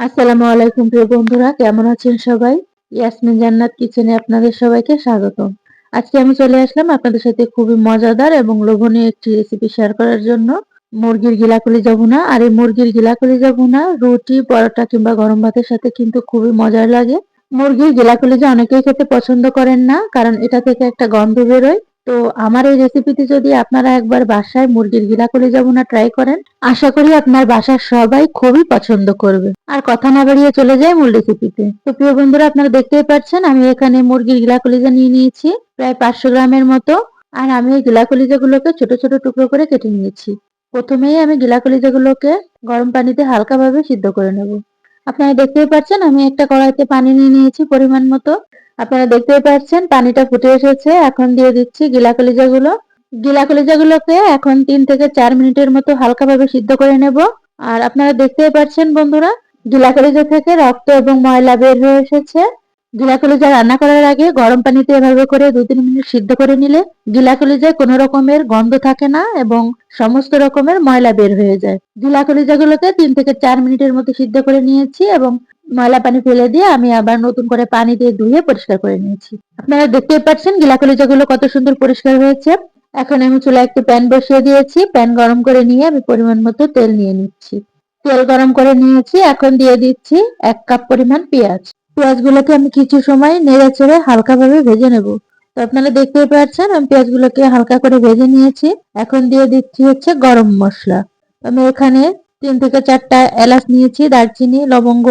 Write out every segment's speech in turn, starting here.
আসসালামু আলাইকুম প্রিয় বন্ধুরা, কেমন আছেন সবাই? ইয়াসমিন জান্নাত কিচেনে আপনাদের সবাইকে স্বাগত আজকে আমি চলে আসলাম আপনাদের সাথে খুবই মজাদার এবং লোভনীয় একটি রেসিপি শেয়ার করার জন্য। মুরগির গিলাকলি না আর এই মুরগির গিলাকলি না রুটি, পরোটা কিংবা গরম ভাতের সাথে কিন্তু খুবই মজার লাগে। মুরগির গিলাকলি যে অনেকেই খেতে পছন্দ করেন না, কারণ এটা থেকে একটা গন্ধ বেরোয়। তো আমার এই রেসিপিটি যদি আপনারা একবার বাসায় মুরগির গিলা কলিজা ভুনা ট্রাই করেন, আশা করি আপনার বাসার সবাই খুবই পছন্দ করবে। আর কথা না বাড়িয়ে চলে যায় মূল রেসিপিতে তো প্রিয় বন্ধুরা, আপনারা দেখতেই পাচ্ছেন, আমি এখানে মুরগির গিলা কলিজা নিয়ে নিয়েছি, প্রায় পাঁচশো গ্রামের মতো, আর আমি এই গিলা কলিজাগুলোকে ছোট ছোট টুকরো করে কেটে নিয়েছি। প্রথমেই আমি গিলা কলিজাগুলোকে গরম পানিতে হালকাভাবে সিদ্ধ করে নেব। আপনারা দেখতেই পাচ্ছেন, আমি একটা কড়াইতে পানি নিয়ে নিয়েছি পরিমাণ মতো। আপনারা দেখতেই পাচ্ছেন, পানিটা ফুটে এসেছে। এখন দিয়ে দিচ্ছি গিলা কলিজাগুলো গিলা কলিজা গুলোকে এখন তিন থেকে চার মিনিটের মতো হালকাভাবে সিদ্ধ করে নেব। আর আপনারা দেখতেই পাচ্ছেন বন্ধুরা গিলা কলিজা থেকে রক্ত এবং ময়লা বের হয়ে এসেছে। গিলা কলিজা রান্না করার আগে গরম পানিতে এভাবে করে দু তিন মিনিট সিদ্ধ করে নিলে গিলা কলিজায় কোনো রকমের গন্ধ থাকে না এবং সমস্ত রকমের ময়লা বের হয়ে যায়। গিলা কলিজাগুলোকে তিন থেকে চার মিনিটের মতো সিদ্ধ করে নিয়েছি এবং ময়লা পানি ফেলে দিয়ে আমি আবার নতুন করে পানি দিয়ে ধুয়ে পরিষ্কার করে নিয়েছি। আপনারা দেখতেই পাচ্ছেন গিলা কলিজাগুলো কত সুন্দর পরিষ্কার হয়েছে। এখন আমি চুলা একটি প্যান বসিয়ে দিয়েছি। প্যান গরম করে নিয়ে আমি পরিমাণ মতো তেল নিয়ে নিচ্ছি। তেল গরম করে নিয়েছি। এখন দিয়ে দিচ্ছি এক কাপ পরিমাণ পেঁয়াজ। পেঁয়াজগুলোকে আমি কিছু সময় নেড়ে চেড়ে হালকাভাবে ভেজে নেব। তো আপনারা দেখতেই পাচ্ছেন, আমি পেঁয়াজগুলোকে হালকা করে ভেজে নিয়েছি। এখন দিয়ে দিচ্ছি হচ্ছে গরম মশলা। আমি এখানে তিন থেকে চারটা এলাচ নিয়েছি, দারচিনি, লবঙ্গ।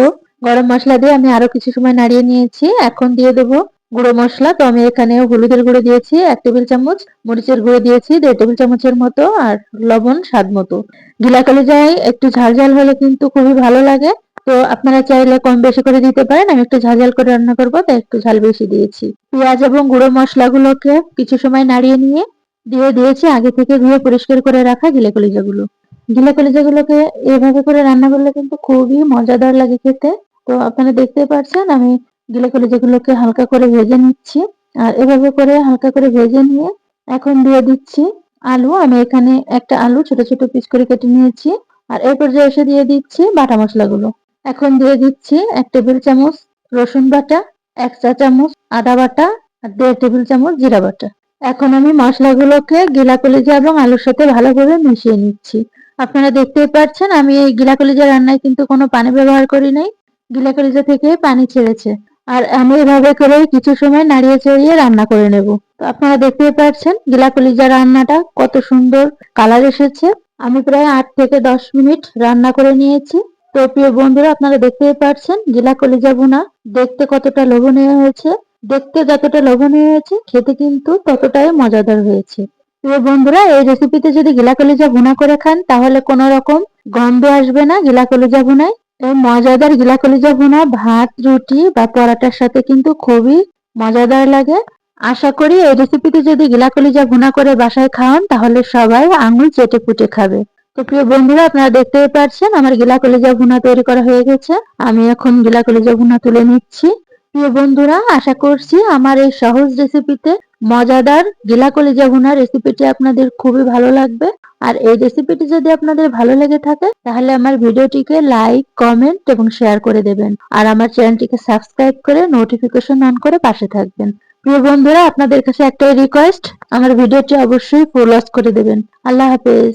গরম মশলা দিয়ে আমি আরও কিছু সময় নাড়িয়ে নিয়েছি। এখন দিয়ে দেবো গুঁড়ো মশলা। তো আমি এখানে হলুদের গুঁড়ো দিয়েছি, এক টেবিল চামচ। মরিচের গুঁড়ো দিয়েছি, দেড় টেবিল চামচের মতো। আর লবণ স্বাদ মতো। গিলা কলিজায় একটু ঝাল ঝাল হলে কিন্তু খুবই ভালো লাগে। তো আপনারা চাইলে কম বেশি করে দিতে পারেন। আমি একটু ঝাল ঝাল করে রান্না করব, তাই একটু ঝাল বেশি দিয়েছি। পেঁয়াজ এবং গুঁড়ো মশলাগুলোকে কিছু সময় নাড়িয়ে নিয়ে দিয়ে দিয়েছি। আগে থেকে ধুয়ে পরিষ্কার করে রাখা গিলে কলিজাগুলো। গিলে কলিজাগুলোকে এভাবে করে রান্না করলে কিন্তু খুবই মজাদার লাগে খেতে। তো আপনারা দেখতে পাচ্ছেন আমি গিলে কলিজাগুলোকে হালকা করে ভেজে নিচ্ছি। আর এভাবে করে হালকা করে ভেজে নিয়ে এখন দিয়ে দিচ্ছি আলু। আমি এখানে একটা আলু ছোট ছোট পিস করে কেটে নিয়েছি। আর এই পর্যায়ে এসে দিয়ে দিচ্ছি বাটা মশলাগুলো। এখন দিয়ে দিচ্ছি এক টেবিল চামচ রসুন বাটা, এক চা চামচ আদা বাটা আর দেড় টেবিল চামচ জিরা বাটা। এখন আমি মশলাগুলোকে গিলা কলিজা এবং আলুর সাথে ভালোভাবে মিশিয়ে নিচ্ছি। আপনারা দেখতেই পাচ্ছেন আমি এই গিলা কলিজা রান্নায় কিন্তু কোনো পানি ব্যবহার করি নাই। গিলা কলিজা থেকে পানি ছেড়েছে। আর আমি এভাবে করে কিছু সময় নাড়িয়ে চড়িয়ে রান্না করে নেব। তো আপনারা দেখতেই পাচ্ছেন গিলা কলিজা রান্নাটা কত সুন্দর কালার এসেছে। আমি প্রায় আট থেকে দশ মিনিট রান্না করে নিয়েছি। তো প্রিয় বন্ধুরা, আপনারা দেখতেই পাচ্ছেন গিলা কলিজা বোনা দেখতে কতটা লোভনীয় হয়েছে। দেখতে যতটা লোভনীয় হয়েছে, খেতে কিন্তু ততটাই মজাদার হয়েছে। প্রিয় বন্ধুরা, এই রেসিপিতে যদি গিলা কলিজা ভুনা করে খান, তাহলে কোনো রকম গন্ধ আসবে না গিলা কলিজা ভুনায়। এই মজাদার গিলা কলিজা ভুনা ভাত, রুটি বা পরাটার সাথে কিন্তু খুবই মজাদার লাগে। আশা করি এই রেসিপিতে যদি গিলা কলিজা ভুনা করে বাসায় খাওয়ান, তাহলে সবাই আঙুল চেটে পুটে খাবে। তো প্রিয় বন্ধুরা, আপনারা দেখতেই পাচ্ছেন আমার গিলা কলিজা ভুনা তৈরি করা হয়ে গেছে। আমি এখন গিলা কলিজা ভুনা তুলে নিচ্ছি। প্রিয় বন্ধুরা, আশা করছি আমার এই সহজ রেসিপিতে মজাদার গিলা কলিজা ভুনা রেসিপিটি আপনাদের খুবই ভালো লাগবে। আর এই রেসিপিটি যদি আপনাদের ভালো লেগে থাকে, তাহলে আমার ভিডিওটিকে লাইক কমেন্ট এবং শেয়ার করে দেবেন। আর আমার চ্যানেলটিকে সাবস্ক্রাইব করে নোটিফিকেশন অন করে পাশে থাকবেন। প্রিয় বন্ধুরা, আপনাদের কাছে একটাই রিকোয়েস্ট আমার ভিডিওটি অবশ্যই ফুল করে দেবেন। আল্লাহ হাফেজ।